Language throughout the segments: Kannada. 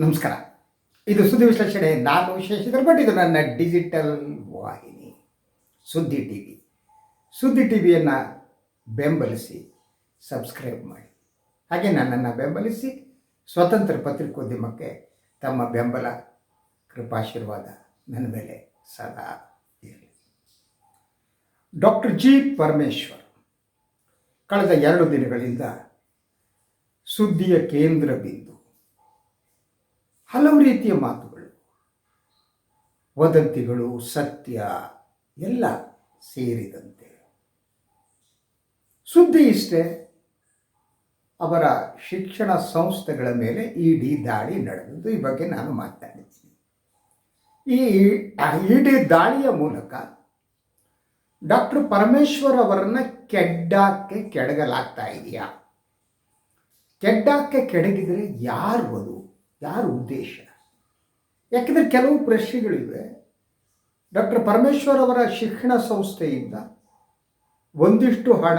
ನಮಸ್ಕಾರ. ಇದು ಸುದ್ದಿ ವಿಶ್ಲೇಷಣೆ. ನಾನು ವಿಶೇಷಿದ್ರು ಬಟ್ ಇದು ನನ್ನ ಡಿಜಿಟಲ್ ವಾಹಿನಿ, Suddi T V Suddi T ವಿಯನ್ನು ಬೆಂಬಲಿಸಿ ಸಬ್ಸ್ಕ್ರೈಬ್ ಮಾಡಿ. ಹಾಗೆ ನನ್ನನ್ನು ಬೆಂಬಲಿಸಿ, ಸ್ವತಂತ್ರ ಪತ್ರಿಕೋದ್ಯಮಕ್ಕೆ ತಮ್ಮ ಬೆಂಬಲ, ಕೃಪಾಶೀರ್ವಾದ ನನ್ನ ಮೇಲೆ ಸದಾ ಇರಲಿ. ಡಾಕ್ಟರ್ ಜಿ ಪರಮೇಶ್ವರ್, ಕಳೆದ ಎರಡು ದಿನಗಳಿಂದ ಸುದ್ದಿಯ ಕೇಂದ್ರ ಬಿಂದು ಹಲವು ರೀತಿಯ ಮಾತುಗಳು. ವದಂತಿಗಳು, ಸತ್ಯ ಎಲ್ಲ ಸೇರಿದಂತೆ. ಸುದ್ದಿ ಇಷ್ಟೇ. ಅವರ ಶಿಕ್ಷಣ ಸಂಸ್ಥೆಗಳ ಮೇಲೆ ಇಡಿ ದಾಳಿ ನಡೆದದ್ದು, ಈ ಬಗ್ಗೆ ನಾನು ಮಾತನಾಡಿದ್ದೀನಿ. ಈ ಇಡಿ ದಾಳಿಯ ಮೂಲಕ ಡಾಕ್ಟರ್ ಪರಮೇಶ್ವರ್ ಅವರನ್ನು ಕೆಡ್ಡಾಕ್ಕೆ ಕೆಡಗಲಾಗ್ತಾ ಇದೆಯಾ? ಕೆಡ್ಡಾಕ್ಕೆ ಕೆಡಗಿದರೆ ಯಾರು ಅದು ಯಾರು ಉದ್ದೇಶ? ಯಾಕೆಂದರೆ ಕೆಲವು ಪ್ರಶ್ನೆಗಳಿವೆ. ಡಾಕ್ಟರ್ ಪರಮೇಶ್ವರ್ ಅವರ ಶಿಕ್ಷಣ ಸಂಸ್ಥೆಯಿಂದ ಒಂದಿಷ್ಟು ಹಣ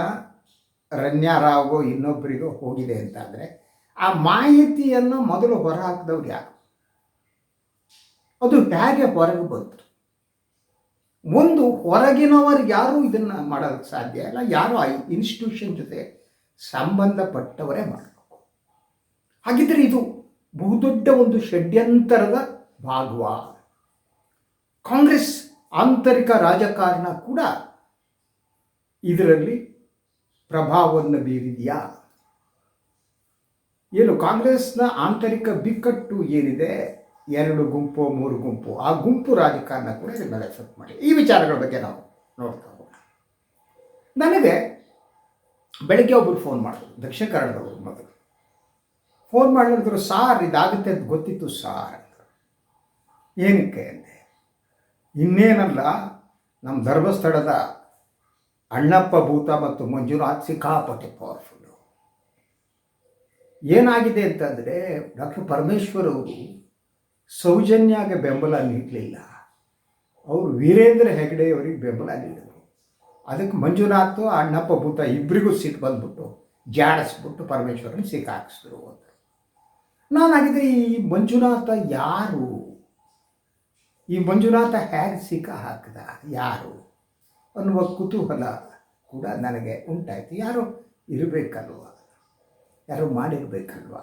ರನ್ಯಾರಾಗೋ ಇನ್ನೊಬ್ಬರಿಗೋ ಹೋಗಿದೆ ಅಂತಂದರೆ, ಆ ಮಾಹಿತಿಯನ್ನು ಮೊದಲು ಹೊರಹಾಕಿದವ್ರು ಯಾರು? ಅದು ಹೇಗೆ ಹೊರಗೆ ಬಂತು? ಒಂದು ಹೊರಗಿನವರು ಯಾರು ಇದನ್ನು ಮಾಡೋದಕ್ಕೆ ಸಾಧ್ಯ ಇಲ್ಲ, ಯಾರು ಆ ಇನ್ಸ್ಟಿಟ್ಯೂಷನ್ ಜೊತೆ ಸಂಬಂಧಪಟ್ಟವರೇ ಮಾಡಬೇಕು? ಹಾಗಿದ್ರೆ ಇದು ಬಹುದೊಡ್ಡ ಒಂದು ಷಡ್ಯಂತರದ ಭಾಗವ. ಕಾಂಗ್ರೆಸ್ ಆಂತರಿಕ ರಾಜಕಾರಣ ಕೂಡ ಇದರಲ್ಲಿ ಪ್ರಭಾವವನ್ನು ಬೀರಿದೆಯಾ? ಏನು, ಕಾಂಗ್ರೆಸ್ನ ಆಂತರಿಕ ಬಿಕ್ಕಟ್ಟು ಏನಿದೆ? ಎರಡು ಗುಂಪು, ಮೂರು ಗುಂಪು. ಆ ಗುಂಪು ರಾಜಕಾರಣ ಕೂಡ ಇದ್ರ ಮೇಲೆ ಮಾಡಿ ಈ ವಿಚಾರಗಳ ಬಗ್ಗೆ ನಾವು ನೋಡ್ತಾ ಹೋಗೋಣ. ನನಗೆ ಬೆಳಗ್ಗೆ ಒಬ್ಬರು ಫೋನ್ ಮಾಡಿದ್ರು, ದಕ್ಷಿಣ ಕನ್ನಡದವರು ಮೊದಲು. ಫೋನ್ ಮಾಡಿದ್ರು, ಸಾರ್, ಇದಾಗುತ್ತೆ ಅಂತ ಗೊತ್ತಿತ್ತು, ಸಾರ್. ಏನಕ್ಕೆ ಅಂದೆ? ಇನ್ನೇನಲ್ಲ ನಮ್ಮ ಧರ್ಮಸ್ಥಳದ ಅಣ್ಣಪ್ಪ ಭೂತ ಮತ್ತು ಮಂಜುನಾಥ್ ಸಿಕ್ಕಾಪಟ್ಟೆ ಪವರ್ಫುಲ್ಲು ಏನಾಗಿದೆ ಅಂತಂದರೆ, ಡಾಕ್ಟರ್ ಪರಮೇಶ್ವರ್ ಅವರು ಸೌಜನ್ಯಾಗೆ ಬೆಂಬಲ ನೀಡಲಿಲ್ಲ. ಅವರು ವೀರೇಂದ್ರ ಹೆಗಡೆ ಅವರಿಗೆ ಬೆಂಬಲ ನೀಡಿದರು. ಅದಕ್ಕೆ ಮಂಜುನಾಥ್, ಅಣ್ಣಪ್ಪ ಭೂತ ಇಬ್ಬರಿಗೂ ಸಿಟ್ಟು ಬಂದ್ಬಿಟ್ಟು ಜಾಡಿಸ್ಬಿಟ್ಟು ಪರಮೇಶ್ವರನ ಸಿಕ್ಕಾಕಿಸಿದ್ರು ಅಂತ. ನಾನಾಗಿದ್ದರೆ ಈ ಮಂಜುನಾಥ ಯಾರು? ಈ ಮಂಜುನಾಥ ಹೇಗೆ ಸಿಕ್ಕ ಹಾಕಿದ? ಯಾರು? ಅನ್ನುವ ಕುತೂಹಲ ಕೂಡ ನನಗೆ ಉಂಟಾಯಿತು. ಯಾರು ಇರಬೇಕಲ್ವ? ಯಾರು ಮಾಡಿರಬೇಕಲ್ವ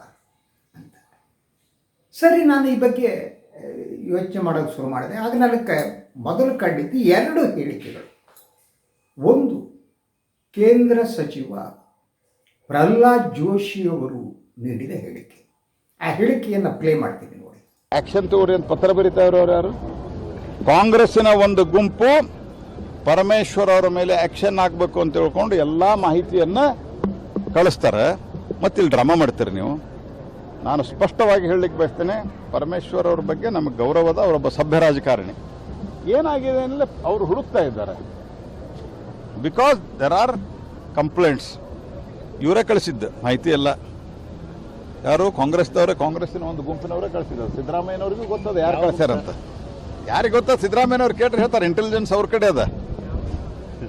ಅಂತ. ಸರಿ, ನಾನು ಈ ಬಗ್ಗೆ ಯೋಚನೆ ಮಾಡೋಕ್ಕೆ ಶುರು ಮಾಡಿದೆ. ಆಗ ನನಗೆ ಮೊದಲು ಕಂಡಿದ್ದು ಎರಡು ಹೇಳಿಕೆಗಳು. ಒಂದು, ಕೇಂದ್ರ ಸಚಿವ ಪ್ರಹ್ಲಾದ್ ಜೋಶಿಯವರು ನೀಡಿದ ಹೇಳಿಕೆ. ಆ ಹೇಳಿಕೆಯನ್ನು ಪ್ಲೇ ಮಾಡ್ತೀನಿ ನೋಡಿ. ಆಕ್ಷನ್ ತಗೋರಿ ಅಂತ ಪತ್ರ ಬರೀತಾ ಇರೋರು ಯಾರು? ಕಾಂಗ್ರೆಸ್ಸಿನ ಒಂದು ಗುಂಪು ಪರಮೇಶ್ವರ್ ಅವರ ಮೇಲೆ ಆಕ್ಷನ್ ಆಗಬೇಕು ಅಂತ ತಿಳ್ಕೊಂಡು ಎಲ್ಲ ಮಾಹಿತಿಯನ್ನ ಕಳಿಸ್ತಾರೆ. ಮತ್ತೆ ಇಲ್ಲಿ ಡ್ರಾಮಾ ಮಾಡ್ತೀರಿ ನೀವು. ನಾನು ಸ್ಪಷ್ಟವಾಗಿ ಹೇಳಲಿಕ್ಕೆ ಬಯಸ್ತೇನೆ, ಪರಮೇಶ್ವರ್ ಅವ್ರ ಬಗ್ಗೆ ನಮಗೆ ಗೌರವದ ಅವರೊಬ್ಬ ಸಭ್ಯ ರಾಜಕಾರಣಿ. ಏನಾಗಿದೆ ಅಂದರೆ ಅವರು ಹುಡುಕ್ತಾ ಇದ್ದಾರೆ. ಬಿಕಾಸ್ ದೆರ್ ಆರ್ ಕಂಪ್ಲೇಂಟ್ಸ್ ಇವರೇ ಕಳಿಸಿದ್ದು ಮಾಹಿತಿ ಎಲ್ಲ. ಯಾರು ಕಾಂಗ್ರೆಸ್ನವರೇ ಕಾಂಗ್ರೆಸ್ಸಿನ ಒಂದು ಗುಂಪಿನವರೇ ಕಳಿಸಿದ್ದಾರೆ. ಸಿದ್ದರಾಮಯ್ಯನವ್ರಿಗೂ ಗೊತ್ತದ ಯಾರು ಕಳಿಸ್ಯಾರಂತ ಯಾರಿಗೆ ಗೊತ್ತ? ಸಿದ್ದರಾಮಯ್ಯನವ್ರು ಕೇಳ್ರಿ ಹೇಳ್ತಾರೆ ಇಂಟೆಲಿಜೆನ್ಸ್ ಅವ್ರ ಕಡೆ ಅದ.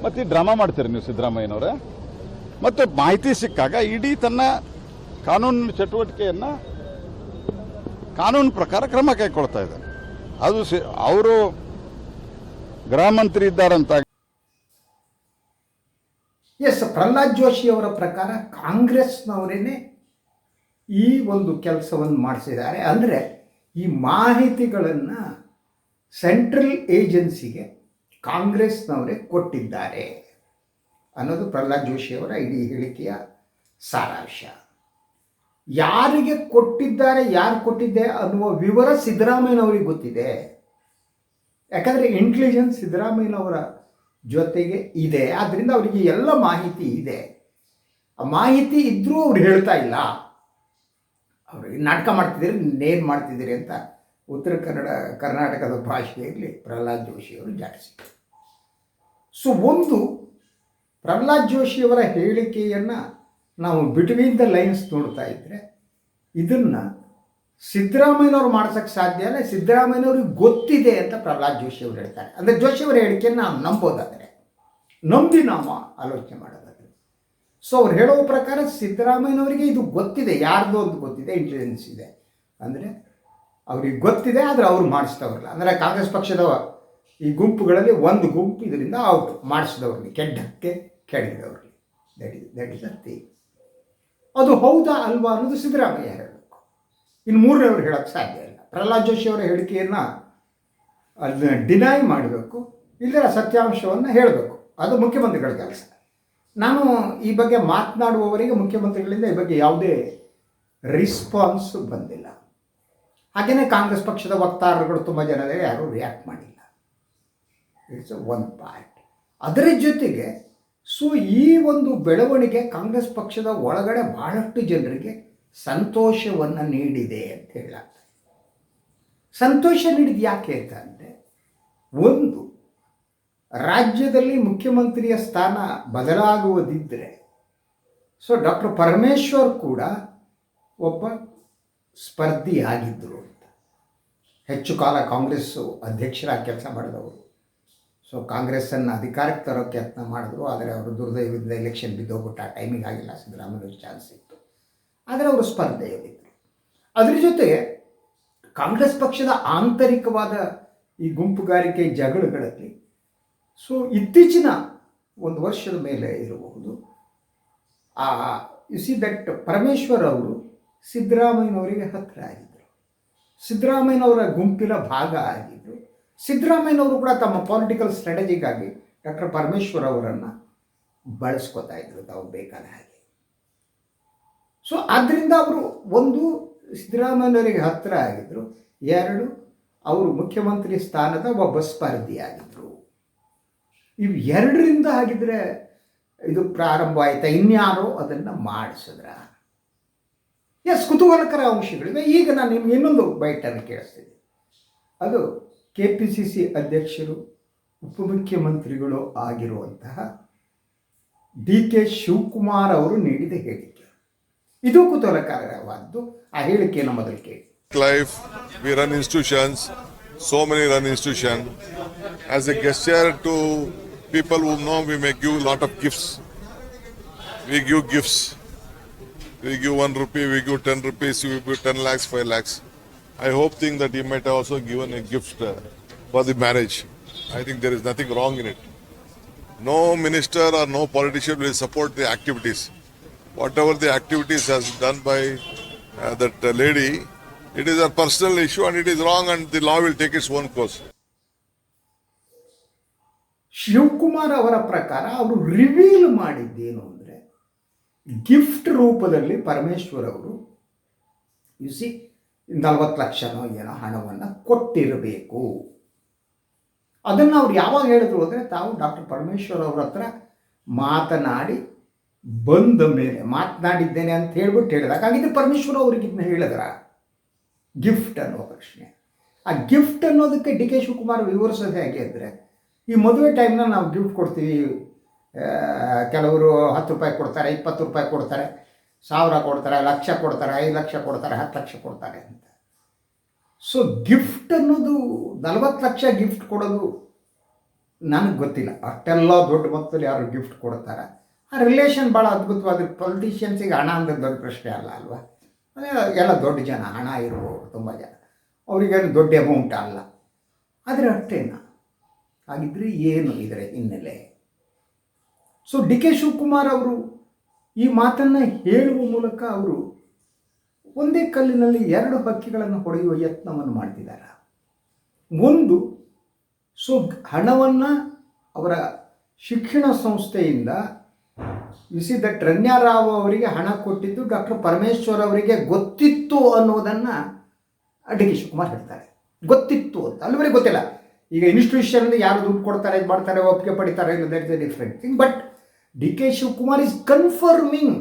ಮತ್ತೆ ಈ ಡ್ರಾಮಾ ಮಾಡ್ತೀರಿ ನೀವು ಸಿದ್ದರಾಮಯ್ಯನವ್ರೆ? ಮತ್ತು ಮಾಹಿತಿ ಸಿಕ್ಕಾಗ ಇಡೀ ತನ್ನ ಕಾನೂನು ಚಟುವಟಿಕೆಯನ್ನ ಕಾನೂನು ಪ್ರಕಾರ ಕ್ರಮ ಕೈಗೊಳ್ತಾ ಇದೆ ಅದು ಸಿ- ಅವರು ಗೃಹ ಮಂತ್ರಿ ಇದ್ದಾರಂತ ಎಸ್ ಪ್ರಹ್ಲಾದ್ ಜೋಶಿ ಅವರ ಪ್ರಕಾರ ಕಾಂಗ್ರೆಸ್ನವರೇನೆ ಈ ಒಂದು ಕೆಲಸವನ್ನು ಮಾಡಿಸಿದ್ದಾರೆ. ಅಂದರೆ ಈ ಮಾಹಿತಿಗಳನ್ನು ಸೆಂಟ್ರಲ್ ಏಜೆನ್ಸಿಗೆ ಕಾಂಗ್ರೆಸ್ನವರೇ ಕೊಟ್ಟಿದ್ದಾರೆ ಅನ್ನೋದು ಪ್ರಹ್ಲಾದ್ ಜೋಶಿ ಅವರ ಇಡೀ ಹೇಳಿಕೆಯ ಸಾರಾಂಶ. ಯಾರಿಗೆ ಕೊಟ್ಟಿದ್ದಾರೆ, ಯಾರು ಕೊಟ್ಟಿದ್ದೆ ಅನ್ನುವ ವಿವರ ಸಿದ್ದರಾಮಯ್ಯನವರಿಗೆ ಗೊತ್ತಿದೆ. ಯಾಕಂದರೆ ಇಂಟೆಲಿಜೆನ್ಸ್ ಸಿದ್ದರಾಮಯ್ಯನವರ ಜೊತೆಗೆ ಇದೆ. ಆದ್ದರಿಂದ ಅವರಿಗೆ ಎಲ್ಲ ಮಾಹಿತಿ ಇದೆ. ಆ ಮಾಹಿತಿ ಇದ್ದರೂ ಅವ್ರು ಹೇಳ್ತಾ ಇಲ್ಲ. ಅವರು ನಾಟಕ ಮಾಡ್ತಿದ್ದೀರಿ ಇನ್ನೇನು ಮಾಡ್ತಿದ್ದೀರಿ ಅಂತ ಉತ್ತರ ಕನ್ನಡ, ಕರ್ನಾಟಕದ ಭಾಷೆಯಲ್ಲಿ ಪ್ರಹ್ಲಾದ್ ಜೋಶಿ ಅವರು ಜಾಡಿಸಿದರು ಸೊ ಒಂದು ಪ್ರಹ್ಲಾದ್ ಜೋಶಿಯವರ ಹೇಳಿಕೆಯನ್ನು ನಾವು ಬಿಟ್ವೀನ್ ದ ಲೈನ್ಸ್ ನೋಡ್ತಾ ಇದ್ದರೆ ಇದನ್ನು ಸಿದ್ದರಾಮಯ್ಯನವ್ರು ಮಾಡ್ಸೋಕ್ಕೆ ಸಾಧ್ಯ ಇಲ್ಲ, ಸಿದ್ದರಾಮಯ್ಯನವ್ರಿಗೆ ಗೊತ್ತಿದೆ ಅಂತ ಪ್ರಹ್ಲಾದ್ ಜೋಶಿ ಅವರು ಹೇಳ್ತಾರೆ. ಅಂದರೆ ಜೋಶಿಯವರ ಹೇಳಿಕೆಯನ್ನು ನಾವು ನಂಬೋದಾದರೆ, ನಂಬಿ ನಾವು ಆಲೋಚನೆ ಮಾಡೋದಾದರೆ. ಸೊ ಅವ್ರು ಹೇಳೋ ಪ್ರಕಾರ ಸಿದ್ದರಾಮಯ್ಯನವರಿಗೆ ಇದು ಗೊತ್ತಿದೆ. ಯಾರ್ದು ಅಂತ ಗೊತ್ತಿದೆ. ಇಂಟೆಲಿಜೆನ್ಸ್ ಇದೆ. ಅಂದರೆ ಅವ್ರಿಗೆ ಗೊತ್ತಿದೆ, ಆದರೆ ಅವ್ರು ಮಾಡಿಸ್ತವ್ರಲ್ಲ ಅಂದರೆ ಕಾಂಗ್ರೆಸ್ ಪಕ್ಷದವ ಈ ಗುಂಪುಗಳಲ್ಲಿ ಒಂದು ಗುಂಪು ಇದರಿಂದ ಔಟ್ ಮಾಡಿಸಿದವ್ರಿಗೆ ಕೆಡ್ಡಕ್ಕೆ ಕೆಡಗಿದವ್ರಿಗೆ ದಟ್ ಇಸ್ ದಟ್ ಇಸ್ ಅದು ಹೌದಾ ಅಲ್ವಾ ಅನ್ನೋದು ಸಿದ್ದರಾಮಯ್ಯ ಹೇಳಬೇಕು. ಇನ್ನು ಮೂರನೇವ್ರು ಹೇಳೋಕ್ಕೆ ಸಾಧ್ಯ ಇಲ್ಲ. ಪ್ರಹ್ಲಾದ್ ಜೋಶಿ ಅವರ ಹೇಳಿಕೆಯನ್ನು ಅದನ್ನ ಡಿನೈ ಮಾಡಬೇಕು. ಇಲ್ಲರ ಸತ್ಯಾಂಶವನ್ನು ಹೇಳಬೇಕು. ಅದು ಮುಖ್ಯಮಂತ್ರಿಗಳ ಕೆಲಸ. ನಾನು ಈ ಬಗ್ಗೆ ಮಾತನಾಡುವವರಿಗೆ, ಮುಖ್ಯಮಂತ್ರಿಗಳಿಂದ ಈ ಬಗ್ಗೆ ಯಾವುದೇ ರಿಸ್ಪಾನ್ಸ್ ಬಂದಿಲ್ಲ. ಹಾಗೆಯೇ ಕಾಂಗ್ರೆಸ್ ಪಕ್ಷದ ವಕ್ತಾರರುಗಳು ತುಂಬ ಜನರೇ ಯಾರೂ ರಿಯಾಕ್ಟ್ ಮಾಡಿಲ್ಲ. ಇಟ್ಸ್ ಅ ಒನ್ ಪಾರ್ಟ್ ಅದರ ಜೊತೆಗೆ ಸೊ ಈ ಒಂದು ಬೆಳವಣಿಗೆ ಕಾಂಗ್ರೆಸ್ ಪಕ್ಷದ ಒಳಗಡೆ ಬಹಳಷ್ಟು ಜನರಿಗೆ ಸಂತೋಷವನ್ನು ನೀಡಿದೆ ಅಂತ ಹೇಳ ಸಂತೋಷ ನೀಡಿದ ಯಾಕೆ ಅಂತ ಅಂದರೆ, ಒಂದು ರಾಜ್ಯದಲ್ಲಿ ಮುಖ್ಯಮಂತ್ರಿಯ ಸ್ಥಾನ ಬದಲಾಗುವುದಿದ್ದರೆ ಸೊ ಡಾಕ್ಟರ್ ಪರಮೇಶ್ವರ್ ಕೂಡ ಒಬ್ಬ ಸ್ಪರ್ಧಿಯಾಗಿದ್ದರು ಅಂತ. ಹೆಚ್ಚು ಕಾಲ ಕಾಂಗ್ರೆಸ್ಸು ಅಧ್ಯಕ್ಷರಾಗಿ ಕೆಲಸ ಮಾಡಿದವರು. ಸೊ ಕಾಂಗ್ರೆಸ್ಸನ್ನು ಅಧಿಕಾರಕ್ಕೆ ತರೋಕ್ಕೆ ಯತ್ನ ಮಾಡಿದ್ರು, ಆದರೆ ಅವರು ದುರ್ದೈವದಿಂದ ಎಲೆಕ್ಷನ್ ಬಿದ್ದೋಗ್ಬಿಟ್ಟು ಆ ಟೈಮಿಂಗ್ ಆಗಿಲ್ಲ ಸಿದ್ದರಾಮಯ್ಯ ಚಾನ್ಸ್ ಇತ್ತು. ಆದರೆ ಅವರು ಸ್ಪರ್ಧೆಯಲ್ಲಿದ್ದರು. ಅದರ ಜೊತೆಗೆ ಕಾಂಗ್ರೆಸ್ ಪಕ್ಷದ ಆಂತರಿಕವಾದ ಈ ಗುಂಪುಗಾರಿಕೆ ಜಗಳಗಳಲ್ಲಿ ಸೊ ಇತ್ತೀಚಿನ ಒಂದು ವರ್ಷದ ಮೇಲೆ ಇರಬಹುದು. ಆ ಯು ಸಿ ದಟ್ ಪರಮೇಶ್ವರ್ ಅವರು ಸಿದ್ದರಾಮಯ್ಯನವರಿಗೆ ಹತ್ತಿರ ಆಗಿದ್ದರು ಸಿದ್ದರಾಮಯ್ಯನವರ ಗುಂಪಿನ ಭಾಗ ಆಗಿದ್ದರು ಸಿದ್ದರಾಮಯ್ಯನವರು ಕೂಡ ತಮ್ಮ ಪೊಲಿಟಿಕಲ್ ಸ್ಟ್ರಾಟಜಿಗಾಗಿ ಡಾಕ್ಟರ್ ಪರಮೇಶ್ವರ್ ಅವರನ್ನು ಬಳಸ್ಕೊತಾ ಇದ್ರು, ತಾವು ಬೇಕಾದ ಹಾಗೆ. ಸೊ ಆದ್ದರಿಂದ ಅವರು ಒಂದು ಸಿದ್ದರಾಮಯ್ಯನವರಿಗೆ ಹತ್ತಿರ ಆಗಿದ್ದರು ಎರಡು, ಅವರು ಮುಖ್ಯಮಂತ್ರಿ ಸ್ಥಾನದ ಒಬ್ಬ ಸ್ಪರ್ಧಿಯಾಗಿದ್ದರು ಇವು ಎರಡರಿಂದ ಆಗಿದ್ರೆ ಇದು ಪ್ರಾರಂಭ ಆಯ್ತಾ? ಇನ್ಯಾರೋ ಅದನ್ನು ಮಾಡಿಸಿದ್ರ. ಎಸ್ ಕುತೂಹಲಕರ ಅಂಶಗಳಿವೆ. ಈಗ ನಾನು ನಿಮ್ಗೆ ಇನ್ನೊಂದು ಬೈಟನ್ನು ಕೇಳಿಸ್ತೀನಿ. ಅದು ಕೆ ಪಿ ಸಿ ಸಿ ಅಧ್ಯಕ್ಷರು ಉಪಮುಖ್ಯಮಂತ್ರಿಗಳು ಆಗಿರುವಂತಹ ಡಿ ಕೆ ಶಿವಕುಮಾರ್ ಅವರು ನೀಡಿದ ಹೇಳಿಕೆ. ಇದು ಕುತೂಹಲಕರವಾದ್ದು ಆ ಹೇಳಿಕೆಯನ್ನು ಮೊದಲು ಕೇಳಿ. Life institutions, so many run institution As a gesture to people who know, we may give a lot of gifts. We give gifts. We give one rupee, we give ten rupees, we give ten lakhs, five lakhs. I hope think that he might have also given a gift uh, for the marriage. I think there is nothing wrong in it. No minister or no politician will support the activities. Whatever the activities has done by uh, that uh, lady, it is a personal issue and it is wrong and the law will take its own course. Shivakumar ಅವರ ಪ್ರಕಾರ ಅವರು ರಿವೀಲ್ ಮಾಡಿದ್ದೇನು ಅಂದರೆ ಗಿಫ್ಟ್ ರೂಪದಲ್ಲಿ ಪರಮೇಶ್ವರ್ ಅವರು ಯು ಸಿ ನಲವತ್ತು ಲಕ್ಷನೋ ಏನೋ ಹಣವನ್ನು ಕೊಟ್ಟಿರಬೇಕು. ಅದನ್ನು ಅವ್ರು ಯಾವಾಗ ಹೇಳಿದ್ರು ಅಂದರೆ ತಾವು ಡಾಕ್ಟರ್ ಪರಮೇಶ್ವರ್ ಅವ್ರ ಹತ್ರ ಮಾತನಾಡಿ ಬಂದ ಮೇಲೆ, ಮಾತನಾಡಿದ್ದೇನೆ ಅಂತ ಹೇಳ್ಬಿಟ್ಟು ಹೇಳಿದಾಗ ಹಾಗಿದ್ರೆ ಪರಮೇಶ್ವರ್ ಅವ್ರಿಗೆ ಇದನ್ನ ಹೇಳಿದ್ರ? ಗಿಫ್ಟ್ ಅನ್ನೋ ಪ್ರಶ್ನೆ. ಆ ಗಿಫ್ಟ್ ಅನ್ನೋದಕ್ಕೆ ಡಿ ಕೆ ಶಿವಕುಮಾರ್ ವಿವರಿಸೋದು ಹೇಗೆ ಅಂದರೆ ಈ ಮದುವೆ ಟೈಮ್ನ ನಾವು ಗಿಫ್ಟ್ ಕೊಡ್ತೀವಿ. ಕೆಲವರು ಹತ್ತು ರೂಪಾಯಿ ಕೊಡ್ತಾರೆ, ಇಪ್ಪತ್ತು ರೂಪಾಯಿ ಕೊಡ್ತಾರೆ, ಸಾವಿರ ಕೊಡ್ತಾರೆ, ಲಕ್ಷ ಕೊಡ್ತಾರೆ, ಐದು ಲಕ್ಷ ಕೊಡ್ತಾರೆ, ಹತ್ತು ಲಕ್ಷ ಕೊಡ್ತಾರೆ ಅಂತ. ಸೊ ಗಿಫ್ಟ್ ಅನ್ನೋದು ನಲವತ್ತು ಲಕ್ಷ ಗಿಫ್ಟ್ ಕೊಡೋದು ನನಗೆ ಗೊತ್ತಿಲ್ಲ. ಅಷ್ಟೆಲ್ಲ ದೊಡ್ಡ ಮೊತ್ತದಲ್ಲಿ ಯಾರು ಗಿಫ್ಟ್ ಕೊಡ್ತಾರೆ. ಆ ರಿಲೇಷನ್ ಭಾಳ ಅದ್ಭುತವಾದ ಪೊಲಿಟಿಷಿಯನ್ಸಿಗೆ ಹಣ ಅಂದ್ರೆ ದೊಡ್ಡ ಪ್ರಶ್ನೆ ಅಲ್ಲ ಅಲ್ವಾ? ಎಲ್ಲ ದೊಡ್ಡ ಜನ, ಹಣ ಇರುವವರು ತುಂಬ ಜನ. ಅವರಿಗೇನು ದೊಡ್ಡ ಅಮೌಂಟ್ ಅಲ್ಲ. ಆದರೆ ಅಷ್ಟೇನ? ಹಾಗಿದ್ರೆ ಏನು ಇದರ ಹಿನ್ನೆಲೆ? ಸೊ ಡಿ ಕೆ ಶಿವಕುಮಾರ್ ಅವರು ಈ ಮಾತನ್ನು ಹೇಳುವ ಮೂಲಕ ಅವರು ಒಂದೇ ಕಲ್ಲಿನಲ್ಲಿ ಎರಡು ಹಕ್ಕಿಗಳನ್ನು ಹೊಡೆಯುವ ಯತ್ನವನ್ನು ಮಾಡ್ತಿದ್ದಾರೆ. ಒಂದು, ಸೊ, ಹಣವನ್ನು ಅವರ ಶಿಕ್ಷಣ ಸಂಸ್ಥೆಯಿಂದ ಸಿ ದಟ್ ರಣ್ಯಾರಾವ್ ಅವರಿಗೆ ಹಣ ಕೊಟ್ಟಿದ್ದು, ಡಾಕ್ಟರ್ ಪರಮೇಶ್ವರ್ ಅವರಿಗೆ ಗೊತ್ತಿತ್ತು ಅನ್ನೋದನ್ನು ಡಿ ಕೆ ಶಿವಕುಮಾರ್ ಹೇಳ್ತಾರೆ. ಗೊತ್ತಿತ್ತು ಅಂತ. ಅಲ್ಲಿವರೆಗೆ ಗೊತ್ತಿಲ್ಲ. ಈಗ ಇನ್ಸ್ಟಿಟ್ಯೂಷನ್ ಯಾರು ದುಡ್ಡು ಕೊಡ್ತಾರೆ, ಇದು ಮಾಡ್ತಾರೆ, ಒಪ್ಪಿಗೆ ಪಡಿತಾರೆ that different thing but D K Shivakumar is confirming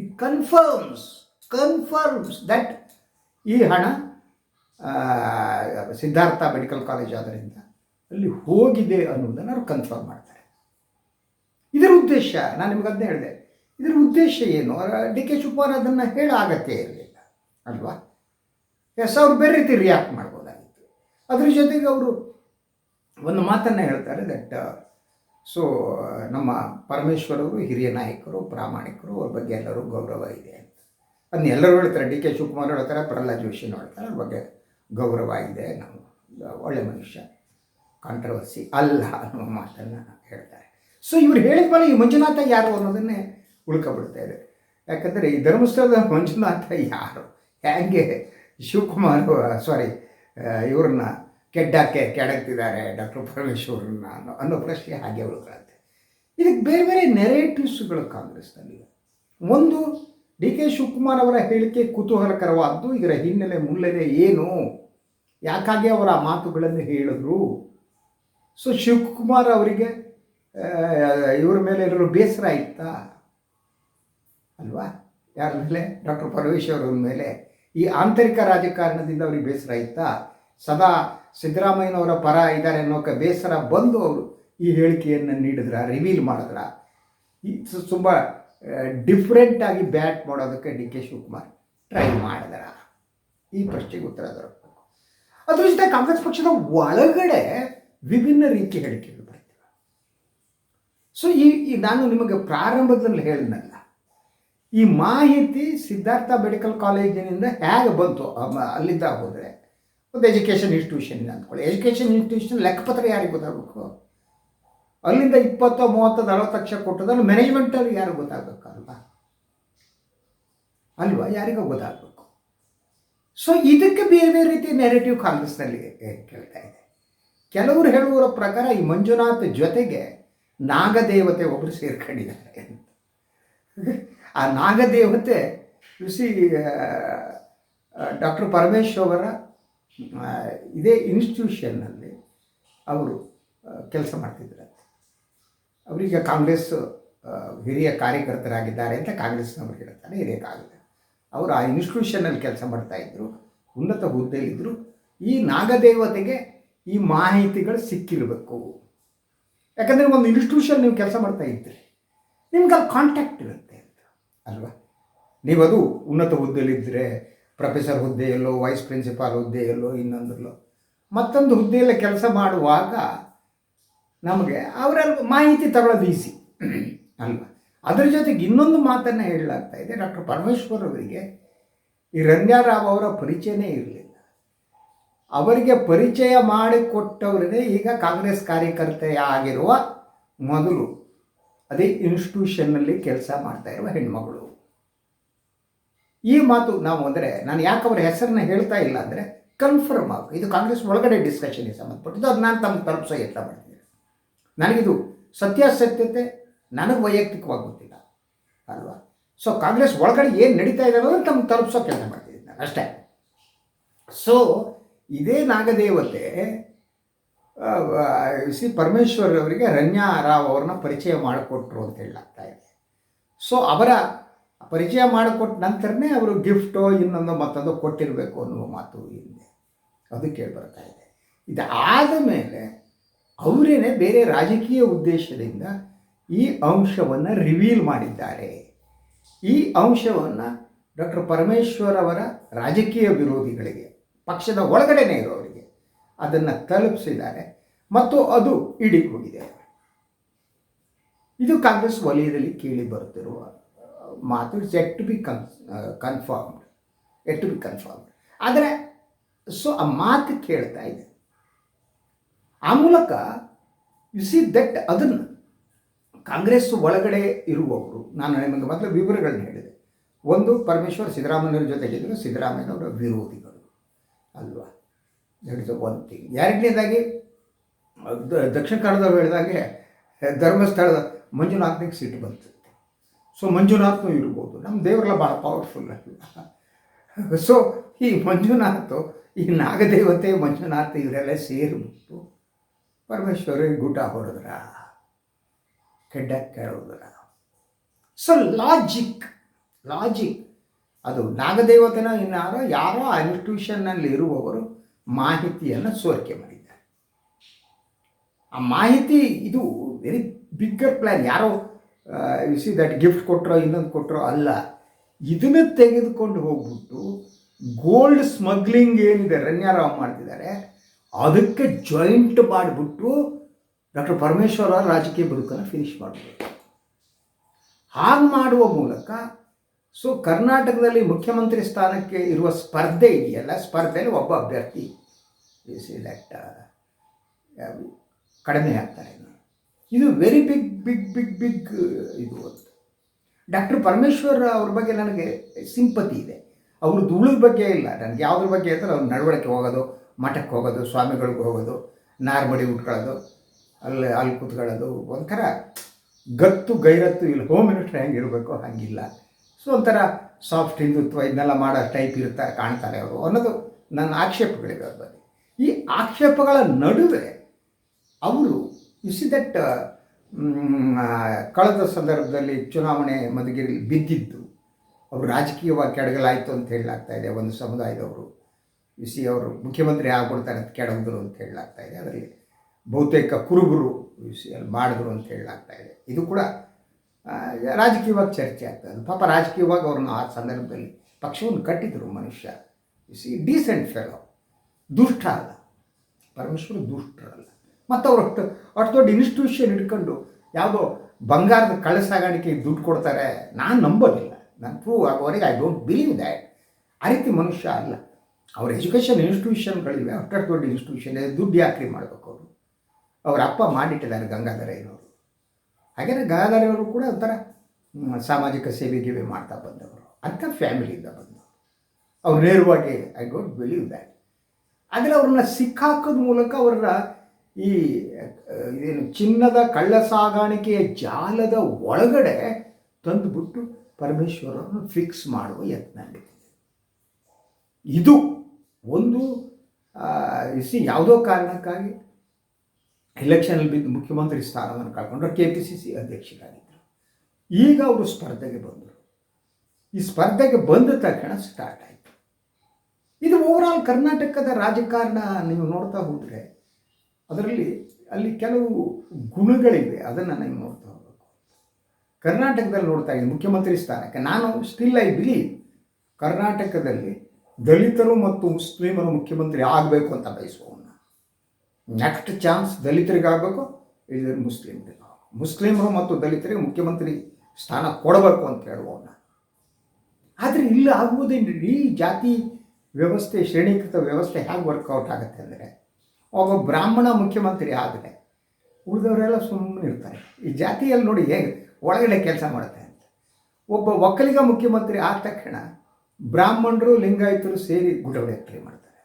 ಈ ಕನ್ಫರ್ಮ್ಸ್ ಕನ್ಫರ್ಮ್ಸ್ ದಟ್ ಈ ಹಣ ಸಿದ್ಧಾರ್ಥ ಮೆಡಿಕಲ್ ಕಾಲೇಜ್ ಆದ್ದರಿಂದ ಅಲ್ಲಿ ಹೋಗಿದೆ ಅನ್ನೋದನ್ನು ಅವರು ಕನ್ಫರ್ಮ್ ಮಾಡ್ತಾರೆ. ಇದರ ಉದ್ದೇಶ, ನಾನು ನಿಮ್ಗೆ ಅದನ್ನೇ ಹೇಳಿದೆ, ಇದರ ಉದ್ದೇಶ ಏನು? ಡಿ ಕೆ ಶಿವಕುಮಾರ್ ಅದನ್ನು ಹೇಳೋ ಆಗತ್ತೇ ಇರಲಿಲ್ಲ, ಅಲ್ವಾ? ಎಸ್ ಅವ್ರು ಬೇರೆ ರೀತಿ ರಿಯಾಕ್ಟ್ ಮಾಡ್ಬೋದಾಗಿತ್ತು. ಅದ್ರ ಜೊತೆಗೆ ಅವರು ಒಂದು ಮಾತನ್ನು ಹೇಳ್ತಾರೆ ದಟ್ ಸೊ ನಮ್ಮ ಪರಮೇಶ್ವರರು, ಹಿರಿಯ ನಾಯಕರು, ಪ್ರಾಮಾಣಿಕರು, ಅವ್ರ ಬಗ್ಗೆ ಎಲ್ಲರೂ ಗೌರವ ಇದೆ ಅಂತ. ಅದನ್ನ ಎಲ್ಲರೂ ಹೇಳ್ತಾರೆ, ಡಿ ಕೆ ಶಿವಕುಮಾರ್ ಹೇಳ್ತಾರೆ, ಪ್ರಹ್ಲಾದ್ ಜೋಶಿ ಹೇಳ್ತಾರೆ ಅವ್ರ ಬಗ್ಗೆ ಗೌರವ ಇದೆ ನಾವು ಒಳ್ಳೆ ಮನುಷ್ಯ. ಕಾಂಟ್ರವರ್ಸಿ ಅಲ್ಲ ಅನ್ನುವ ಮಾತನ್ನು ಹೇಳ್ತಾರೆ. ಸೊ ಇವ್ರು ಹೇಳಿದ ಮೇಲೆ ಈ ಮಂಜುನಾಥ ಯಾರು ಅನ್ನೋದನ್ನೇ ಉಳ್ಕೊಬಿಡ್ತಾ ಇದೆ ಯಾಕಂದರೆ ಈ ಧರ್ಮಸ್ಥಳದ ಮಂಜುನಾಥ ಯಾರು? ಹೇಗೆ ಶಿವಕುಮಾರ್ ಸಾರಿ ಇವ್ರನ್ನ ಕೆಡ್ಡಕ್ಕೆ ಕೆಡಕ್ತಿದ್ದಾರೆ ಡಾಕ್ಟರ್ ಪರಮೇಶ್ವರನ್ನ ಅನ್ನೋ ಅನ್ನೋ ಪ್ರಶ್ನೆ ಹಾಗೆ ಉಳ್ಕೊಳ್ಳುತ್ತೆ ಇದಕ್ಕೆ ಬೇರೆ ಬೇರೆ ನೆರೇಟಿವ್ಸ್ಗಳು ಕಾಂಗ್ರೆಸ್ನಲ್ಲಿ ಒಂದು, ಡಿ ಕೆ ಶಿವಕುಮಾರ್ ಅವರ ಹೇಳಿಕೆ ಕುತೂಹಲಕರವಾದ್ದು, ಇದರ ಹಿನ್ನೆಲೆ ಮುನ್ನೆಲೆ ಏನು? ಯಾಕಾಗಿ ಅವರ ಮಾತುಗಳನ್ನು ಹೇಳಿದ್ರು? ಸೊ ಶಿವಕುಮಾರ್ ಅವರಿಗೆ ಇವರ ಮೇಲೆ ಎಲ್ಲರೂ ಬೇಸರ ಇತ್ತಾ? ಅಲ್ವಾ? ಯಾರ ಮೇಲೆ? ಡಾಕ್ಟರ್ ಪರಮೇಶ್ವರ್ ಅವ್ರ ಮೇಲೆ. ಈ ಆಂತರಿಕ ರಾಜಕಾರಣದಿಂದ ಅವ್ರಿಗೆ ಬೇಸರ ಇತ್ತಾ? ಸದಾ ಸಿದ್ದರಾಮಯ್ಯನವರ ಪರ ಇದ್ದಾರೆ ಅನ್ನೋಕೆ ಬೇಸರ ಬಂದು ಅವರು ಈ ಹೇಳಿಕೆಯನ್ನು ನೀಡಿದ್ರ ರಿವೀಲ್ ಮಾಡಿದ್ರ. ಈ ತುಂಬ ಡಿಫ್ರೆಂಟ್ ಆಗಿ ಬ್ಯಾಟ್ ಮಾಡೋದಕ್ಕೆ ಡಿ ಕೆ ಶಿವಕುಮಾರ್ ಟ್ರೈ ಮಾಡಿದ್ರ. ಈ ಪ್ರಶ್ನೆಗೆ ಉತ್ತರ ದೊರಕಬೇಕು. ಅದ್ರ ಜೊತೆ ಕಾಂಗ್ರೆಸ್ ಪಕ್ಷದ ಒಳಗಡೆ ವಿಭಿನ್ನ ರೀತಿಯ ಹೇಳಿಕೆಗಳು ಬರ್ತವೆ. ಸೊ ಈ ನಾನು ನಿಮಗೆ ಪ್ರಾರಂಭದಲ್ಲಿ ಹೇಳಿದ್ನಲ್ಲ, ಈ ಮಾಹಿತಿ ಸಿದ್ಧಾರ್ಥ ಮೆಡಿಕಲ್ ಕಾಲೇಜಿನಿಂದ ಹೇಗೆ ಬಂತು? ಅಲ್ಲಿಂದ ಹೋದರೆ ಒಂದು ಎಜುಕೇಷನ್ ಇನ್ಸ್ಟಿಟ್ಯೂಷನ್ ಅಂದ್ಕೊಳ್ಳಿ. ಎಜುಕೇಷನ್ ಇನ್ಸ್ಟಿಟ್ಯೂಷನ್ ಲೆಕ್ಕಪತ್ರ ಯಾರಿಗೆ ಗೊತ್ತಾಗಬೇಕು? ಅಲ್ಲಿಂದ ಇಪ್ಪತ್ತು, ಮೂವತ್ತು, ನಲವತ್ತು ಲಕ್ಷ ಕೊಟ್ಟದಲ್ಲಿ ಮ್ಯಾನೇಜ್ಮೆಂಟಲ್ಲಿ ಯಾರು ಗೊತ್ತಾಗಬೇಕಲ್ವಾ? ಅಲ್ವಾ? ಯಾರಿಗೂ ಗೊತ್ತಾಗಬೇಕು. ಸೊ ಇದಕ್ಕೆ ಬೇರೆ ಬೇರೆ ರೀತಿಯ ನೆರೆಟಿವ್ ಕಾಂಗ್ರೆಸ್ನಲ್ಲಿ ಕೇಳ್ತಾ ಇದೆ? ಕೆಲವರು ಹೇಳುವರ ಪ್ರಕಾರ ಈ ಮಂಜುನಾಥ್ ಜೊತೆಗೆ ನಾಗದೇವತೆ ಒಬ್ಬರು ಸೇರ್ಕೊಂಡಿದ್ದಾರೆ ಆ ನಾಗದೇವತೆ ಸಿ ಡಾಕ್ಟರ್ ಪರಮೇಶ್ವರ ಇದೇ ಇನ್ಸ್ಟಿಟ್ಯೂಷನ್ನಲ್ಲಿ ಅವರು ಕೆಲಸ ಮಾಡ್ತಿದ್ರಂತೆ ಅವರೀಗ ಕಾಂಗ್ರೆಸ್ ಹಿರಿಯ ಕಾರ್ಯಕರ್ತರಾಗಿದ್ದಾರೆ ಅಂತ ಕಾಂಗ್ರೆಸ್ನವರು ಹೇಳ್ತಾರೆ ಹಿರಿಯ ಅವರು ಆ ಇನ್ಸ್ಟಿಟ್ಯೂಷನಲ್ಲಿ ಕೆಲಸ ಮಾಡ್ತಾಯಿದ್ರು ಉನ್ನತ ಹುದ್ದೆಯಲ್ಲಿದ್ದರು ಈ ನಾಗದೇವತೆಗೆ ಈ ಮಾಹಿತಿಗಳು ಸಿಕ್ಕಿರಬೇಕು. ಯಾಕಂದರೆ ಒಂದು ಇನ್ಸ್ಟಿಟ್ಯೂಷನ್ ನೀವು ಕೆಲಸ ಮಾಡ್ತಾ ಇದ್ದೀರಿ ನಿಮ್ಗೆ ಅಲ್ಲಿ ಕಾಂಟ್ಯಾಕ್ಟ್ ಇರುತ್ತೆ ಅಂತ, ಅಲ್ವಾ? ನೀವು ಅದು ಉನ್ನತ ಹುದ್ದೆಯಲ್ಲಿದ್ದರೆ ಪ್ರೊಫೆಸರ್ ಹುದ್ದೆಯಲ್ಲೋ ವೈಸ್ ಪ್ರಿನ್ಸಿಪಾಲ್ ಹುದ್ದೆಯಲ್ಲೋ ಇನ್ನೊಂದರಲ್ಲೋ. ಮತ್ತೊಂದು ಹುದ್ದೆಯಲ್ಲಿ ಕೆಲಸ ಮಾಡುವಾಗ ನಮಗೆ ಅವರಲ್ಲಿ ಮಾಹಿತಿ ತಗೊಳ್ಳೋದು ಈಸಿ ಅಲ್ವಾ? ಅದರ ಜೊತೆಗೆ ಇನ್ನೊಂದು ಮಾತನ್ನು ಹೇಳಲಾಗ್ತಾ ಇದೆ, ಡಾಕ್ಟರ್ ಪರಮೇಶ್ವರ್ ಅವರಿಗೆ, ಈ ರಂಗಾರಾವ್ ಅವರ ಪರಿಚಯನೇ ಇರಲಿಲ್ಲ. ಅವರಿಗೆ ಪರಿಚಯ ಮಾಡಿಕೊಟ್ಟವರೇ ಈಗ ಕಾಂಗ್ರೆಸ್ ಕಾರ್ಯಕರ್ತೆಯಾಗಿರುವ ಮೊದಲು ಅದೇ ಇನ್ಸ್ಟಿಟ್ಯೂಷನ್ನಲ್ಲಿ ಕೆಲಸ ಮಾಡ್ತಾ ಇರುವ ಹೆಣ್ಮಗಳು. ಈ ಮಾತು ನಾವು ಅಂದರೆ ನಾನು ಯಾಕೆ ಅವರ ಹೆಸರನ್ನ ಹೇಳ್ತಾ ಇಲ್ಲ ಅಂದರೆ ಕನ್ಫರ್ಮ್ ಆಗು ಇದು ಕಾಂಗ್ರೆಸ್ ಒಳಗಡೆ ಡಿಸ್ಕಷನ್ಗೆ ಸಂಬಂಧಪಟ್ಟಿದ್ದು. ಅದು ನಾನು ತಮ್ಮ ತಲುಪಿಸೋ ಯತ್ನ ಮಾಡ್ತೀನಿ. ನನಗಿದು ಸತ್ಯಾಸತ್ಯತೆ ನನಗೆ ವೈಯಕ್ತಿಕವಾಗಿ ಗೊತ್ತಿಲ್ಲ ಅಲ್ವಾ? ಸೊ ಕಾಂಗ್ರೆಸ್ ಒಳಗಡೆ ಏನು ನಡೀತಾ ಇದೆ ಅನ್ನೋದನ್ನು ತಮ್ಗೆ ತಲುಪಿಸೋ ಕೆಲಸ ಮಾಡ್ತಿದ್ದೀನಿ ನಾನು ಅಷ್ಟೇ. ಸೊ ಇದೇ ನಾಗದೇವತೆ ಸಿ ಪರಮೇಶ್ವರ್ ಅವರಿಗೆ ರನ್ಯಾ ರಾವ್ ಅವ್ರನ್ನ ಪರಿಚಯ ಮಾಡಿಕೊಟ್ರು ಅಂತ ಹೇಳಲಾಗ್ತಾ ಇದೆ. ಸೊ ಅವರ ಪರಿಚಯ ಮಾಡಿಕೊಟ್ಟ ನಂತರನೇ ಅವರು ಗಿಫ್ಟೋ ಇನ್ನೊಂದು ಮತ್ತೊಂದು ಕೊಟ್ಟಿರಬೇಕು ಅನ್ನುವ ಮಾತು ಇದೆ ಅದು ಕೇಳಿಬರ್ತಾ ಇದೆ ಇದೆ. ಇದಾದ ಮೇಲೆ ಅವರೇನೆ ಬೇರೆ ರಾಜಕೀಯ ಉದ್ದೇಶದಿಂದ ಈ ಅಂಶವನ್ನು ರಿವೀಲ್ ಮಾಡಿದ್ದಾರೆ. ಈ ಅಂಶವನ್ನು ಡಾಕ್ಟರ್ ಪರಮೇಶ್ವರ್ ಅವರ ರಾಜಕೀಯ ವಿರೋಧಿಗಳಿಗೆ, ಪಕ್ಷದ ಒಳಗಡೆನೇ ಇರೋರಿಗೆ ಅದನ್ನು ತಲುಪಿಸಿದ್ದಾರೆ ಮತ್ತು ಅದು ಇಡೀ ಇದು ಕಾಂಗ್ರೆಸ್ ವಲಯದಲ್ಲಿ ಕೇಳಿ ಬರುತ್ತಿರುವ ಮಾತು it's yet to be con confirmed yet to be confirmed ಆದರೆ ಸೊ ಆ ಮಾತು ಕೇಳ್ತಾ ಇದೆ. ಆ ಮೂಲಕ ಯು ಸಿ ದಟ್ ಅದನ್ನು ಕಾಂಗ್ರೆಸ್ ಒಳಗಡೆ ಇರುವವರು, ನಾನು ನಿಮಗೆ ಮೊದಲು ವಿವರಗಳನ್ನ ಹೇಳಿದೆ. ಒಂದು, ಪರಮೇಶ್ವರ್ ಸಿದ್ದರಾಮಯ್ಯವ್ರ ಜೊತೆಗಿದ್ದರು ಸಿದ್ದರಾಮಯ್ಯನವರ ವಿರೋಧಿಗಳು. ಅಲ್ವಾ? ದಟ್ ಇಸ್ ಒನ್ ಥಿಂಗ್ ಎರಡನೇದಾಗಿ ದಕ್ಷಿಣ ಕನ್ನಡದವ್ರು ಹೇಳಿದಾಗೆ, ಧರ್ಮಸ್ಥಳದ ಮಂಜುನಾಥನಿಗೆ ಸಿಟ್ಟು ಬಂತು. ಸೊ ಮಂಜುನಾಥ್ನು ಇರ್ಬೋದು. ನಮ್ಮ ದೇವರೆಲ್ಲ ಭಾಳ ಪವರ್ಫುಲ್ ಅಲ್ಲ ಸೊ ಈ ಮಂಜುನಾಥ್ ಈ ನಾಗದೇವತೆ, ಮಂಜುನಾಥ್ ಇವರೆಲ್ಲ ಸೇರಿಬಿಟ್ಟು ಪರಮೇಶ್ವರಿಗೆ ಗುಟ ಹೊಡೆದ್ರ, ಕೆಡ್ಡ ಕೇಳಿದ್ರ ಸೊ ಲಾಜಿಕ್ ಲಾಜಿಕ್ ಅದು ನಾಗದೇವತೆನ ಇನ್ನಾರೋ, ಯಾರೋ ಆ ಇನ್ಸ್ಟಿಟ್ಯೂಷನ್ನಲ್ಲಿ ಇರುವವರು ಮಾಹಿತಿಯನ್ನು ಸೋರಿಕೆ ಮಾಡಿದ್ದಾರೆ. ಆ ಮಾಹಿತಿ, ಇದು ವೆರಿ ಬಿಗ್ಗರ್ ಪ್ಲ್ಯಾನ್ ಯಾರೋ ಸಿ ದಟ್ ಗಿಫ್ಟ್ ಕೊಟ್ಟರೋ ಇನ್ನೊಂದು ಕೊಟ್ಟರೋ ಅಲ್ಲ. ಇದನ್ನು ತೆಗೆದುಕೊಂಡು ಹೋಗ್ಬಿಟ್ಟು ಗೋಲ್ಡ್ ಸ್ಮಗ್ಲಿಂಗ್ ಏನಿದೆ ರಣ್ಯಾರಾವ್ ಮಾಡ್ತಿದ್ದಾರೆ, ಅದಕ್ಕೆ ಜಾಯಿಂಟ್ ಮಾಡಿಬಿಟ್ಟು ಡಾಕ್ಟರ್ ಪರಮೇಶ್ವರ ರಾಜಕೀಯ ಬದುಕನ್ನು ಫಿನಿಶ್ ಮಾಡಬೇಕು ಹಾಗೆ ಮಾಡುವ ಮೂಲಕ ಸೊ ಕರ್ನಾಟಕದಲ್ಲಿ ಮುಖ್ಯಮಂತ್ರಿ ಸ್ಥಾನಕ್ಕೆ ಇರುವ ಸ್ಪರ್ಧೆ ಇದೆಯಲ್ಲ, ಸ್ಪರ್ಧೆಯಲ್ಲಿ ಒಬ್ಬ ಅಭ್ಯರ್ಥಿ ದಟ್ ಕಡಿಮೆ ಆಗ್ತಾರೆ ಇದು very big big big big ಇದು ಅಂತ. ಡಾಕ್ಟರ್ ಪರಮೇಶ್ವರ್ ಅವ್ರ ಬಗ್ಗೆ ನನಗೆ ಸಿಂಪತಿ ಇದೆ. ಅವರು ಧೂಳದ ಬಗ್ಗೆ ಇಲ್ಲ. ನನಗೆ ಯಾವುದ್ರ ಬಗ್ಗೆ ಅಂದರೆ ಅವ್ರ ನಡವಳಿಕೆ ಹೋಗೋದು, ಮಠಕ್ಕೆ ಹೋಗೋದು, ಸ್ವಾಮಿಗಳಿಗೆ ಹೋಗೋದು, ನಾರ್ಮಡಿ ಉಟ್ಕೊಳ್ಳೋದು, ಅಲ್ಲಿ ಅಲ್ಲಿ ಕೂತ್ಕೊಳ್ಳೋದು, ಒಂಥರ ಗತ್ತು ಗೈರತ್ತು ಇಲ್ಲಿ. ಹೋಮ್ ಮಿನಿಸ್ಟರ್ ಹೆಂಗಿರಬೇಕು ಹಾಗಿಲ್ಲ. ಸೊ ಒಂಥರ ಸಾಫ್ಟ್ ಹಿಂದುತ್ವ ಇದನ್ನೆಲ್ಲ ಮಾಡೋ ಟೈಪ್ ಇರ್ತಾರೆ ಕಾಣ್ತಾರೆ ಅವರು. ಅನ್ನೋದು ನನ್ನ ಆಕ್ಷೇಪಗಳಿವೆ ಅವ್ರ ಈ ಆಕ್ಷೇಪಗಳ ನಡುವೆ ಅವರು ಯು ಸಿ ದಟ್ ಕಳೆದ ಸಂದರ್ಭದಲ್ಲಿ ಚುನಾವಣೆ ಮಧುಗಿರಿ ಬಿದ್ದಿದ್ದು, ಅವರು ರಾಜಕೀಯವಾಗಿ ಕೆಡಗಲಾಯಿತು ಅಂತ ಹೇಳಲಾಗ್ತಾ ಇದೆ ಒಂದು ಸಮುದಾಯದವರು. ಯು ಸಿ ಅವರು ಮುಖ್ಯಮಂತ್ರಿ ಆಗ್ಬಿಡ್ತಾರೆ ಅಂತ ಕೆಡಗಿದ್ರು ಅಂತ ಹೇಳಲಾಗ್ತಾ ಇದೆ. ಅದರಲ್ಲಿ ಬಹುತೇಕ ಕುರುಬರು ಯು ಸಿ ಅಲ್ಲಿ ಮಾಡಿದ್ರು ಅಂತ ಹೇಳಲಾಗ್ತಾ ಇದೆ. ಇದು ಕೂಡ ರಾಜಕೀಯವಾಗಿ ಚರ್ಚೆ ಆಗ್ತದೆ ಪಾಪ ರಾಜಕೀಯವಾಗಿ ಅವ್ರನ್ನ ಆ ಸಂದರ್ಭದಲ್ಲಿ ಪಕ್ಷವನ್ನು ಕಟ್ಟಿದ್ರು ಮನುಷ್ಯ. ಯು ಸಿ ಡೀಸೆಂಟ್ ಫೆಲೋ ದುಷ್ಟ ಅಲ್ಲ. ಪರಮೇಶ್ವರ ದುಷ್ಟರಲ್ಲ. ಮತ್ತು ಅವರು ಅಷ್ಟು ಅಷ್ಟು ದೊಡ್ಡ ಇನ್ಸ್ಟಿಟ್ಯೂಷನ್ ಇಟ್ಕೊಂಡು ಯಾವುದೋ ಬಂಗಾರದ ಕಳ್ಳ ಸಾಗಾಣಿಕೆಗೆ ದುಡ್ಡು ಕೊಡ್ತಾರೆ, ನಾನು ನಂಬೋದಿಲ್ಲ. ನಾನು ಪ್ರೂವ್ ಆಗೋವರೆಗೆ ಐ ಡೋಂಟ್ ಬಿಲೀವ್ ದ್ಯಾಟ್ ಆ ರೀತಿ ಮನುಷ್ಯ ಅಲ್ಲ. ಅವ್ರ ಎಜುಕೇಷನ್ ಇನ್ಸ್ಟಿಟ್ಯೂಷನ್ಗಳಿವೆ ಅಷ್ಟು ದೊಡ್ಡ ಇನ್ಸ್ಟಿಟ್ಯೂಷನ್ ಇದೆ. ದುಡ್ಡು ಯಾಕ್ರಿ ಮಾಡಬೇಕು ಅವರು? ಅವ್ರ ಅಪ್ಪ ಮಾಡಿಟ್ಟಿದ್ದಾರೆ ಗಂಗಾಧರ ಗಂಗಾಧರಯ್ಯನವರು ಹಾಗೆಯೇ ಗಂಗಾಧರವರು ಕೂಡ ಒಂಥರ ಸಾಮಾಜಿಕ ಸೇವೆ ಗೇವೆ ಮಾಡ್ತಾ ಬಂದವರು. ಅಂಥ ಫ್ಯಾಮಿಲಿಯಿಂದ ಬಂದವರು ಅವ್ರು ನೇರವಾಗಿ ಐ ಡೋಂಟ್ ಬಿಲೀವ್ ದ್ಯಾಟ್ ಆದರೆ ಅವ್ರನ್ನ ಸಿಕ್ಕಾಕೋದ ಮೂಲಕ ಅವರ ಈ ಏನು ಚಿನ್ನದ ಕಳ್ಳ ಸಾಗಾಣಿಕೆಯ ಜಾಲದ ಒಳಗಡೆ ತಂದುಬಿಟ್ಟು ಪರಮೇಶ್ವರನ್ನು ಫಿಕ್ಸ್ ಮಾಡುವ ಯತ್ನ ಇದು ಒಂದು ಇಸಿ ಯಾವುದೋ ಕಾರಣಕ್ಕಾಗಿ ಎಲೆಕ್ಷನಲ್ಲಿ ಬಿದ್ದು ಮುಖ್ಯಮಂತ್ರಿ ಸ್ಥಾನವನ್ನು ಕಳ್ಕೊಂಡ್ರು ಕೆ ಪಿ ಸಿ ಸಿ ಅಧ್ಯಕ್ಷರಾಗಿದ್ದರು. ಈಗ ಅವರು ಸ್ಪರ್ಧೆಗೆ ಬಂದರು. ಈ ಸ್ಪರ್ಧೆಗೆ ಬಂದ ತಕ್ಷಣ ಸ್ಟಾರ್ಟ್ ಆಯಿತು. ಇದು ಓವರಾಲ್ ಕರ್ನಾಟಕದ ರಾಜಕಾರಣ, ನೀವು ನೋಡ್ತಾ ಹೋದರೆ ಅದರಲ್ಲಿ ಅಲ್ಲಿ ಕೆಲವು ಗುಣಗಳಿವೆ. ಅದನ್ನು ನಾನು ನೋಡ್ತಾ ಹೋಗಬೇಕು. ಕರ್ನಾಟಕದಲ್ಲಿ ನೋಡ್ತಾ ಇದ್ದೀನಿ. ಮುಖ್ಯಮಂತ್ರಿ ಸ್ಥಾನಕ್ಕೆ ನಾನು ಸ್ಟಿಲ್ ಐ ಬಿಲೀವ್ ಕರ್ನಾಟಕದಲ್ಲಿ ದಲಿತರು ಮತ್ತು ಮುಸ್ಲಿಮರು ಮುಖ್ಯಮಂತ್ರಿ ಆಗಬೇಕು ಅಂತ ಬಯಸುವವನ್ನ ನೆಕ್ಸ್ಟ್ ಚಾನ್ಸ್ ದಲಿತರಿಗಾಗಬೇಕು ಇಲ್ಲ ಮುಸ್ಲಿಮರಿಗೆ ಮುಸ್ಲಿಮರು ಮತ್ತು ದಲಿತರಿಗೆ ಮುಖ್ಯಮಂತ್ರಿ ಸ್ಥಾನ ಕೊಡಬೇಕು ಅಂತ ಹೇಳುವವನ್ನ ಆದರೆ ಇಲ್ಲಿ ಆಗುವುದೇನು? ಈ ಜಾತಿ ವ್ಯವಸ್ಥೆ, ಶ್ರೇಣೀಕೃತ ವ್ಯವಸ್ಥೆ ಹೇಗೆ ವರ್ಕೌಟ್ ಆಗುತ್ತೆ ಅಂದರೆ ಒಬ್ಬ ಬ್ರಾಹ್ಮಣ ಮುಖ್ಯಮಂತ್ರಿ ಆದರೆ ಉಳಿದವರೆಲ್ಲ ಸುಮ್ಮನೆ ಇರ್ತಾರೆ. ಈ ಜಾತಿಯಲ್ಲಿ ನೋಡಿ ಹೇಗೆ ಒಳಗಡೆ ಕೆಲಸ ಮಾಡುತ್ತೆ ಅಂತ. ಒಬ್ಬ ಒಕ್ಕಲಿಗ ಮುಖ್ಯಮಂತ್ರಿ ಆದ ತಕ್ಷಣ ಬ್ರಾಹ್ಮಣರು ಲಿಂಗಾಯತರು ಸೇರಿ ಗುಡವಡೆಕ್ರಿ ಮಾಡ್ತಾರೆ.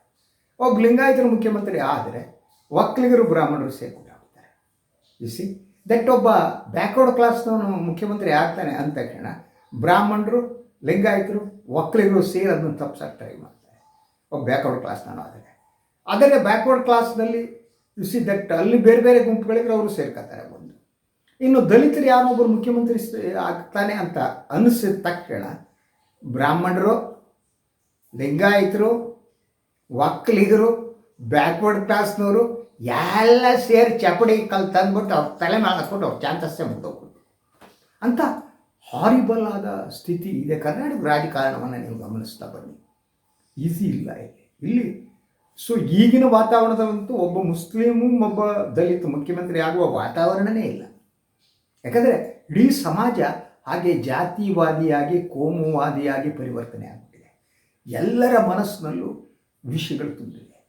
ಒಬ್ಬ ಲಿಂಗಾಯತರು ಮುಖ್ಯಮಂತ್ರಿ ಆದರೆ ಒಕ್ಕಲಿಗರು ಬ್ರಾಹ್ಮಣರು ಸೇರಿ ಗುಡಾಡ್ತಾರೆ ಇಸಿ ದಟ್ ಒಬ್ಬ ಬ್ಯಾಕ್ವರ್ಡ್ ಕ್ಲಾಸ್ನವನು ಮುಖ್ಯಮಂತ್ರಿ ಆಗ್ತಾನೆ ಅಂದ ತಕ್ಷಣ ಬ್ರಾಹ್ಮಣರು, ಲಿಂಗಾಯತರು, ಒಕ್ಕಲಿಗರು ಸೇರಿ ಅದನ್ನು ತಪ್ಪಿಸೋಕೆ ಟ್ರೈ ಮಾಡ್ತಾರೆ. ಒಬ್ಬ ಬ್ಯಾಕ್ವರ್ಡ್ ಕ್ಲಾಸ್ನವನು ಆದರೆ. ಆದರೆ ಬ್ಯಾಕ್ವರ್ಡ್ ಕ್ಲಾಸ್ನಲ್ಲಿ ಯು ಸಿ ದಟ್ ಅಲ್ಲಿ ಬೇರೆ ಬೇರೆ ಗುಂಪುಗಳಿಗೆ ಅವರು ಸೇರ್ಕೊತಾರೆ ಒಂದು ಇನ್ನು ದಲಿತರು ಯಾರೊಬ್ಬರು ಮುಖ್ಯಮಂತ್ರಿ ಆಗ್ತಾನೆ ಅಂತ ಅನಿಸಿದ ತಕ್ಷಣ ಬ್ರಾಹ್ಮಣರು, ಲಿಂಗಾಯತರು ಒಕ್ಕಲಿಗರು ಬ್ಯಾಕ್ವರ್ಡ್ ಕ್ಲಾಸ್ನವರು ಎಲ್ಲ ಸೇರಿ ಚಪಡಿ ಕಲ್ ತಂದ್ಬಿಟ್ಟು ಅವ್ರ ತಲೆ ಮೇಲೆ ಹಾಕ್ಬಿಟ್ಟು ಅವ್ರ ಚಾನ್ಸಸ್ಸೇ ಮುಗ್ದೋಗ್ಬಿಟ್ಟು ಅಂತ ಹಾರಿಬಲ್ ಆದ ಸ್ಥಿತಿ ಇದೆ. ಕರ್ನಾಟಕ ರಾಜಕಾರಣವನ್ನು ನೀವು ಗಮನಿಸ್ತಾ ಬನ್ನಿ. ಈಸಿ ಇಲ್ಲಿ. ಇಲ್ಲಿ ಸೊ ಈಗಿನ ವಾತಾವರಣದಲ್ಲಂತೂ ಒಬ್ಬ ಮುಸ್ಲಿಮು, ಒಬ್ಬ ದಲಿತ ಮುಖ್ಯಮಂತ್ರಿ ಆಗುವ ವಾತಾವರಣನೇ ಇಲ್ಲ. ಯಾಕಂದರೆ ಇಡೀ ಸಮಾಜ ಹಾಗೆ ಜಾತಿವಾದಿಯಾಗಿ, ಕೋಮುವಾದಿಯಾಗಿ ಪರಿವರ್ತನೆ ಆಗಿಬಿಟ್ಟಿದೆ. ಎಲ್ಲರ ಮನಸ್ಸಿನಲ್ಲೂ ವಿಷಯಗಳು ತುಂಬಿದೆ.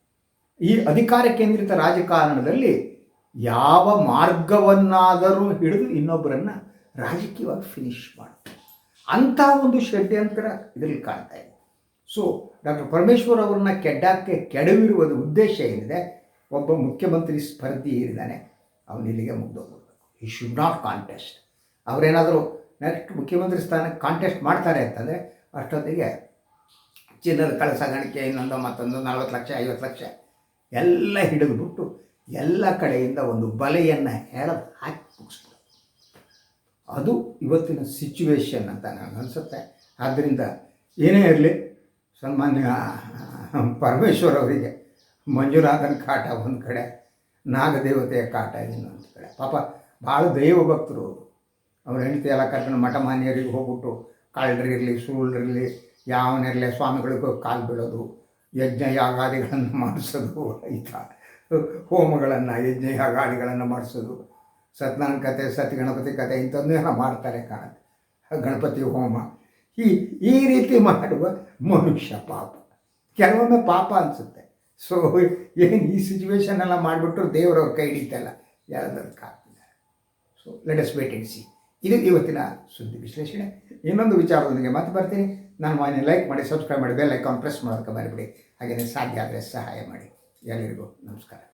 ಈ ಅಧಿಕಾರ ಕೇಂದ್ರಿತ ರಾಜಕಾರಣದಲ್ಲಿ ಯಾವ ಮಾರ್ಗವನ್ನಾದರೂ ಹಿಡಿದು ಇನ್ನೊಬ್ಬರನ್ನು ರಾಜಕೀಯವಾಗಿ ಫಿನಿಶ್ ಮಾಡ್ತಾರೆ ಅಂಥ ಒಂದು ಷಡ್ಯಂತರ ಇದರಲ್ಲಿ ಕಾಣ್ತಾ ಇದೆ. ಸೊ ಡಾಕ್ಟರ್ ಪರಮೇಶ್ವರ್ ಅವರನ್ನು ಕೆಡ್ಡಕ್ಕೆ ಕೆಡವಿರುವುದು ಉದ್ದೇಶ ಏನಿದೆ? ಒಬ್ಬ ಮುಖ್ಯಮಂತ್ರಿ ಸ್ಪರ್ಧಿ ಏನಿದ್ದಾನೆ? ಅವನು ಇಲ್ಲಿಗೆ ಮುಗ್ದೋಗ್ಬಿಡ್ಬೇಕು ಈ ಶುಡ್ ನಾಟ್ ಕಾಂಟೆಸ್ಟ್ ಅವರೇನಾದರೂ ನೆಕ್ಸ್ಟ್ ಮುಖ್ಯಮಂತ್ರಿ ಸ್ಥಾನಕ್ಕೆ ಕಾಂಟೆಸ್ಟ್ ಮಾಡ್ತಾರೆ ಅಂತಂದರೆ ಅಷ್ಟೊತ್ತಿಗೆ ಚಿನ್ನದ ಕಳೆ ಸಾಗಾಣಿಕೆ, ಇನ್ನೊಂದು ಮತ್ತೊಂದು ನಲ್ವತ್ತು ಲಕ್ಷ, ಐವತ್ತು ಲಕ್ಷ ಎಲ್ಲ ಹಿಡಿದುಬಿಟ್ಟು ಎಲ್ಲ ಕಡೆಯಿಂದ ಒಂದು ಬಲೆಯನ್ನು ಹೇಳೋದು ಹಾಕಿ ಅದು ಇವತ್ತಿನ ಸಿಚುವೇಶನ್ ಅಂತ ನನಗನ್ಸುತ್ತೆ. ಆದ್ದರಿಂದ ಏನೇ ಇರಲಿ ಸನ್ಮಾನ್ಯ ಪರಮೇಶ್ವರ ಅವರಿಗೆ ಮಂಜುನಾಥನ ಕಾಟ ಒಂದು ಕಡೆ, ನಾಗದೇವತೆಯ ಕಾಟ ಇನ್ನೊಂದು ಕಡೆ. ಪಾಪ ಭಾಳ ದೈವ ಭಕ್ತರು ಅವರು. ಹೆಂಡತಿ ಎಲ್ಲ ಕರ್ಕೊಂಡು ಮಠ ಮಾನ್ಯರಿಗೆ ಹೋಗ್ಬಿಟ್ಟು ಕಳ್ಳರಿರಲಿ ಸುಳ್ಳರಿರಲಿ ಯಾವನಿರಲಿ ಸ್ವಾಮಿಗಳಿಗೂ ಕಾಲು ಬೀಳೋದು, ಯಜ್ಞ ಯಾಗಾದಿಗಳನ್ನು ಮಾಡಿಸೋದು ರೈತ ಹೋಮಗಳನ್ನು, ಯಜ್ಞ ಯಾಗಾದಿಗಳನ್ನು ಮಾಡಿಸೋದು, ಸತ್ಯನಾರಾಯಣ ಕತೆ ಸತ್ಯ ಗಣಪತಿ ಕತೆ ಇಂಥದ್ದನ್ನೆಲ್ಲ ಮಾಡ್ತಾರೆ ಕಾಣುತ್ತೆ ಗಣಪತಿ ಹೋಮ ಈ ಈ ರೀತಿ ಮಾಡುವ ಮನುಷ್ಯ ಪಾಪ. ಕೆಲವೊಮ್ಮೆ ಪಾಪ ಅನಿಸುತ್ತೆ. ಸೊ ಏನು ಈ ಸಿಚುವೇಶನ್ ಎಲ್ಲ ಮಾಡಿಬಿಟ್ರು ದೇವರವ್ರ ಕೈ ಹಿಡಿತಲ್ಲ ಕಾಪಿಲ್ಲ so let us wait and see ಇದು ಇವತ್ತಿನ ಸುದ್ದಿ ವಿಶ್ಲೇಷಣೆ. ಇನ್ನೊಂದು ವಿಚಾರದೊಂದಿಗೆ ಮತ್ತೆ ಬರ್ತೀನಿ. ನಾನು ಮನೆ ಲೈಕ್ ಮಾಡಿ ಸಬ್ಸ್ಕ್ರೈಬ್ ಮಾಡಿ ಬೆಲ್ ಐಕಾನ್ ಪ್ರೆಸ್ ಮಾಡೋದಕ್ಕೆ ಬರಬೇಡಿ ಹಾಗೆಯೇ ಸಾಧ್ಯ ಆದರೆ ಸಹಾಯ ಮಾಡಿ. ಎಲ್ಲರಿಗೂ ನಮಸ್ಕಾರ.